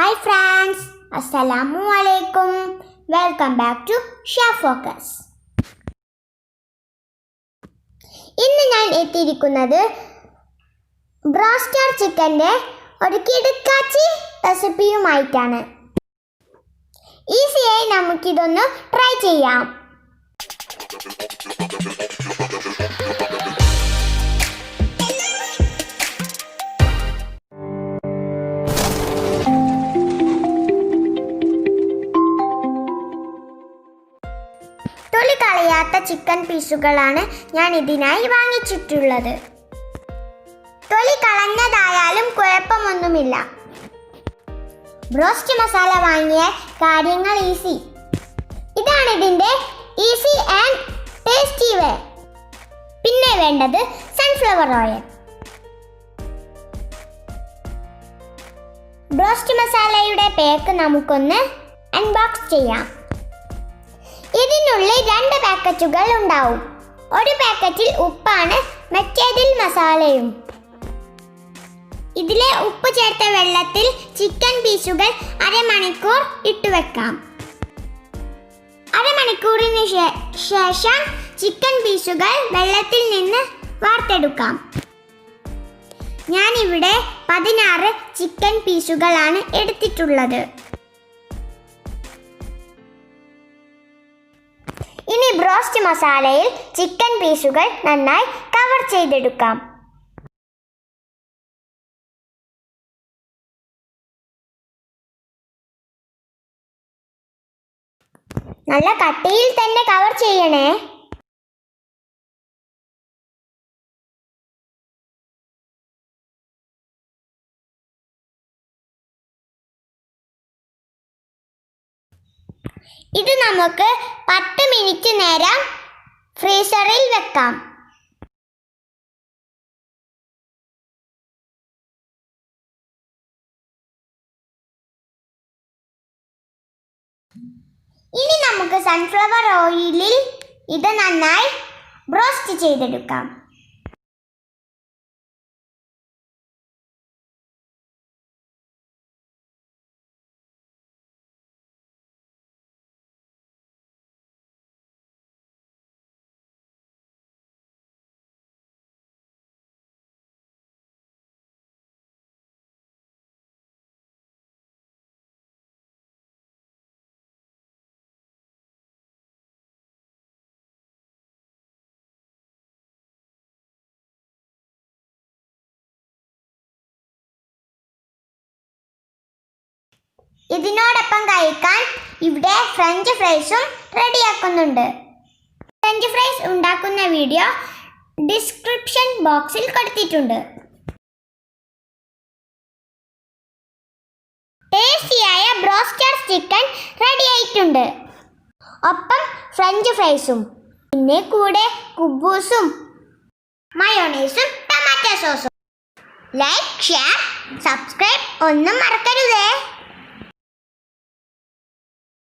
Hi friends അസ്സലാമു അലൈക്കും welcome back to Sha focus ഇന്ന് ഞാൻ എത്തിയിരിക്കുന്നത് ബ്രോസ്റ്റർ ചിക്കന്റെ ഒരു കിടുക്കാച്ചി റെസിപ്പിയുമായിട്ടാണ്. ഈസിയായി നമുക്കിതൊന്ന് ട്രൈ ചെയ്യാം. കളയാത്ത ചിക്കൻ പീസുകളാണ് ഞാൻ ഇതിനായി വാങ്ങിച്ചിട്ടുള്ളത്. തൊലി കളഞ്ഞതായാലും കുഴപ്പമൊന്നുമില്ല. ബ്രോസ്റ്റ് മസാല വാങ്ങിയ കാര്യങ്ങൾ ഈസി ഇതാണ് ഇതിന്റെ ഈസി ആൻഡ് ടേസ്റ്റി വേ പിന്നെ വേണ്ടത് സൺഫ്ലവർ ഓയിൽ ബ്രോസ്റ്റ് മസാലയുടെ പേക്ക് നമുക്കൊന്ന് അൺബോക്സ് ചെയ്യാം. ഇതിനുള്ളിൽ രണ്ട് പാക്കറ്റുകൾ ഉണ്ടാവും. ഒരു പാക്കറ്റിൽ ഉപ്പാണ് മറ്റേതിൽ മസാലയും. ഇതിലെ ഉപ്പ് ചേർത്ത വെള്ളത്തിൽ ചിക്കൻ പീസുകൾ അരമണിക്കൂർ ഇട്ടുവെക്കാം അരമണിക്കൂറിന് ശേഷം ചിക്കൻ പീസുകൾ വെള്ളത്തിൽ നിന്ന് വാർത്തെടുക്കാം. ഞാനിവിടെ പതിനാറ് ചിക്കൻ പീസുകളാണ് എടുത്തിട്ടുള്ളത്. ബ്രോസ്റ്റ് മസാലയിൽ ചിക്കൻ പീസുകൾ നന്നായി കവർ ചെയ്തെടുക്കാം. നല്ല കട്ടിയിൽ തന്നെ കവർ ചെയ്യണേ. ഇത് നമുക്ക് പത്ത് മിനിറ്റ് നേരം ഫ്രീസറിൽ വെക്കാം. ഇനി നമുക്ക് സൺഫ്ലവർ ഓയിലിൽ ഇത് നന്നായി ബ്രോസ്റ്റ് ചെയ്തെടുക്കാം. ഇതിനോടൊപ്പം കഴിക്കാൻ ഇവിടെ ഫ്രഞ്ച് ഫ്രൈസും റെഡിയാക്കുന്നുണ്ട്. ഫ്രഞ്ച് ഫ്രൈസ് ഉണ്ടാക്കുന്ന വീഡിയോ ഡിസ്ക്രിപ്ഷൻ ബോക്സിൽ കൊടുത്തിട്ടുണ്ട്. ടേസ്റ്റിയായ ബ്രോസ്റ്റർ ചിക്കൻ റെഡി ആയിട്ടുണ്ട്. ഒപ്പം ഫ്രഞ്ച് ഫ്രൈസും പിന്നെ കൂടെ കുബൂസും മയോണൈസും ടൊമാറ്റോ സോസും. ലൈക്ക് ഷെയർ സബ്സ്ക്രൈബ് ഒന്നും മറക്കരുതേ.